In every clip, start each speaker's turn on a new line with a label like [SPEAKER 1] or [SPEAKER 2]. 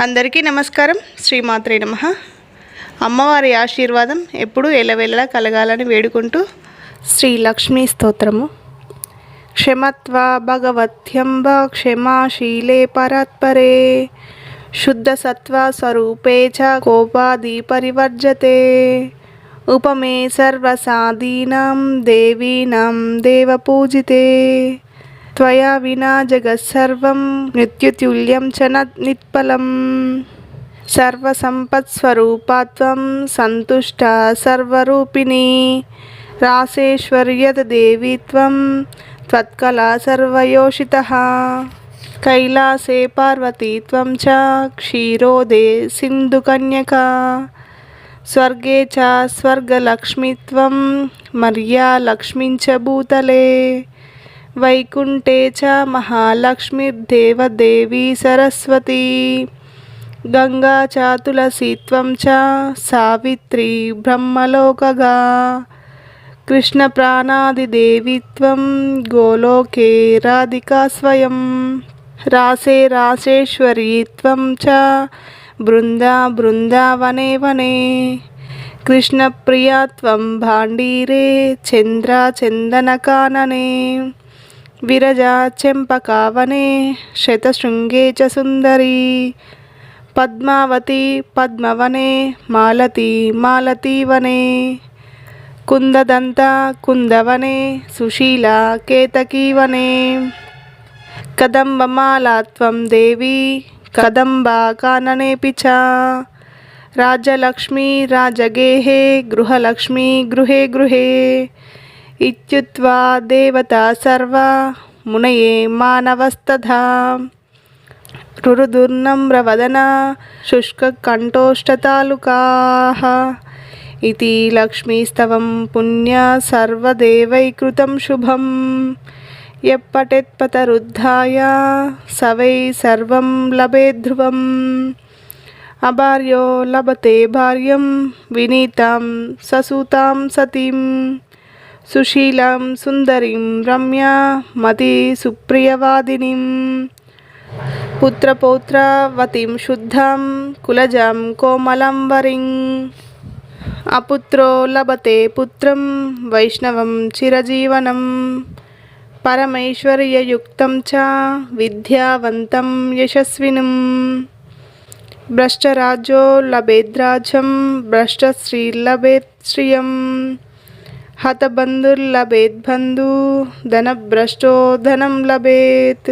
[SPEAKER 1] అందరికీ నమస్కారం. శ్రీమాత్రే నమ. అమ్మవారి ఆశీర్వాదం ఎప్పుడూ ఎల్లవెల్లలా కలగాలని వేడుకుంటూ శ్రీ లక్ష్మీ స్తోత్రము. క్షమత్వ భగవత్యంబ క్షమాశీలే పరాత్పరే. శుద్ధ సత్వ స్వరూపే చ కోపాది పరివర్జతే. ఉపమే సర్వసాదీనాం దేవీనాం దేవపూజితే త్వయా వినా జగత్సర్వం నిత్యతుల్యం చ నిత్ఫలం. సర్వసంపత్స్వరూపాత్వం సంతుష్ట సర్వరూపిణి. రాసేశ్వర్యత దేవీత్వం త్వత్కళా సర్వయోషిత. కైలాసే పార్వతీత్వం చ క్షీరోదే సింధుకన్యకా. స్వర్గే చ స్వర్గలక్ష్మిత్వం మర్యాలక్ష్మించ భూతలే. వైకుంఠే చ మహాలక్ష్మీర్దేవదేవీ సరస్వతీ. గంగా చ తులసీ చ సావిత్రి బ్రహ్మలోకగా. కృష్ణప్రాణాదిదేవి త్వం గోలోకే రాధికా స్వయం. రాసే రాసేశ్వరీత్వం చ బృందా బృందావనే వనే. కృష్ణప్రియాత్వం భాండీరే చంద్ర చందనకాననే విరజా చెంపకావనే శతశృంగే చ సుందరీ. పద్మావతి పద్మవనే మాలతి మాలతీవనే. కుందదంత కుందవనే సుశీల కేతకీవనే. కదంబమాలాత్వం దేవి కదంబా కాననేపి చ రాజలక్ష్మీ రాజగేహే గృహలక్ష్మీ గృహే గృహే. ఇత్యుత్వా దేవత సర్వ మునయే మానవస్తథా రురుదుర్నమ్రవదన శుష్కకంఠోష్టతాలుకా ఇది లక్ష్మీస్తవం పుణ్య సర్వదేవైకృతం శుభం ఎప్పటెత్పతరుద్ధాయ సవై సర్వం లభేధ్రువం అభార్యో లభతే భార్యం వినీతాం ససుతాం సతీం సుశీలం సుందరిం రమ్య మతి సుప్రియవాదినిం పుత్రపౌత్రవతిం శుద్ధం కులజం కోమలం వరిం అపుత్రో లభతే పుత్రం వైష్ణవం చిరజీవనం పరమైశ్వర్యయుక్తం చ విద్యావంతం యశస్వినం భ్రష్టరాజో లభేద్రాజం భ్రష్టశ్రీ లభేత్ శ్రియం హతబంధుర్లభేత్ బంధు ధనభ్రష్టో ధనం లభేత్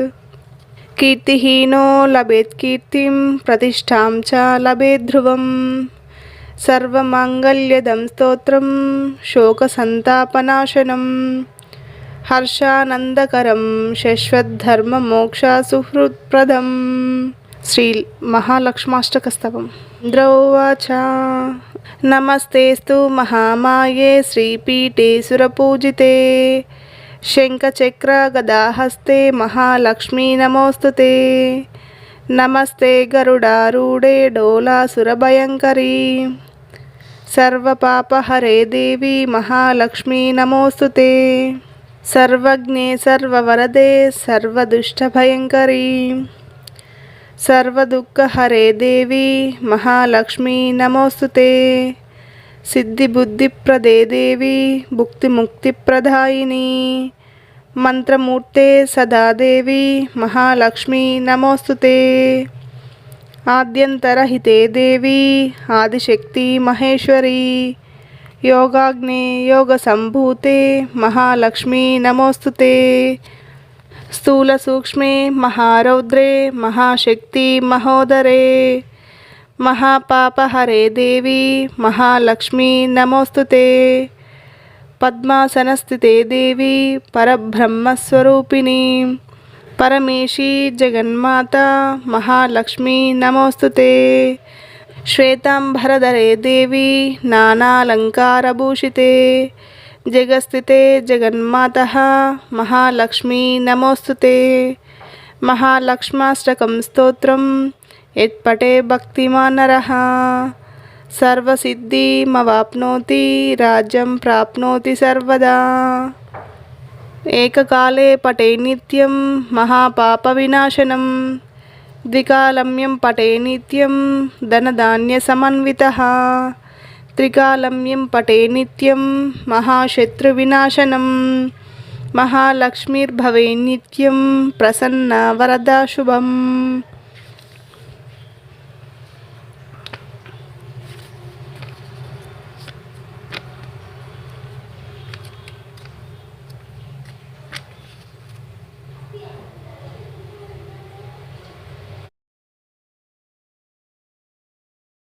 [SPEAKER 1] కీర్తిహీనో లభేత్ కీర్తిం ప్రతిష్టాం చ లభేత్ ధ్రువం సర్వమాంగళ్యదం స్తోత్రం శోకసంతాపనాశనం హర్షానందకరం శశ్వద్ధర్మమోక్ష శ్రీ మహాలక్ష్మాష్టక స్తవం ద్రౌవాచ నమస్తేస్తు మహామాయే శ్రీపీఠే సురపూజితే శంఖచక్రగదాహస్తే మహాలక్ష్మీ నమోస్తుతే. నమస్తే గరుడారూఢే డోలాసురభయంకరీ. సర్వపాపహరే దేవి మహాలక్ష్మీ నమోస్తుతే. సర్వజ్ఞే సర్వవరదే సర్వదుష్టభయంకరీ. సర్వదుఃఖహరే దేవి మహాలక్ష్మీ నమోస్తుతే సిద్ధిబుద్ధిప్రదే దేవి భుక్తిముక్తిప్రదాయిని. మంత్రమూర్తే సదాదేవి మహాలక్ష్మీ నమోస్తుతే ఆద్యంతరహితే దేవి ఆదిశక్తి మహేశ్వరి. యోగాగ్నే యోగ సంభూతే మహాలక్ష్మీ నమోస్తుతే స్థూలసూక్ష్మే మహారౌద్రే మహాశక్తి మహోదరే మహాపాపహరే దేవి మహాలక్ష్మీ నమోస్తుతే పద్మాసనస్థితే దేవి పరబ్రహ్మస్వరూపిణి పరమేశి జగన్మాత మహాలక్ష్మీ నమోస్తుతే శ్వేతాంబరధరే దేవి నానాలంకారభూషితే జగస్థితే జగన్మాత మహాలక్ష్మీ నమోస్తుతే మహాలక్ష్మాష్టకం స్తోత్రం యత్పటే భక్తిమానర సర్వసిద్ధిమవాప్నోతి రాజ్యం ప్రాప్నోతి సర్వదా ఏకకాలే పటే నిత్యం మహాపాప వినాశనం ద్వికాలమ్యం పటే నిత్యం ధనధాన్య ధనధాన్యసమన్వితः త్రికాలమ్యం పటే నిత్యం మహాశత్రువినాశనం. మహాలక్ష్మీర్భవే నిత్యం ప్రసన్న వరదా శుభం.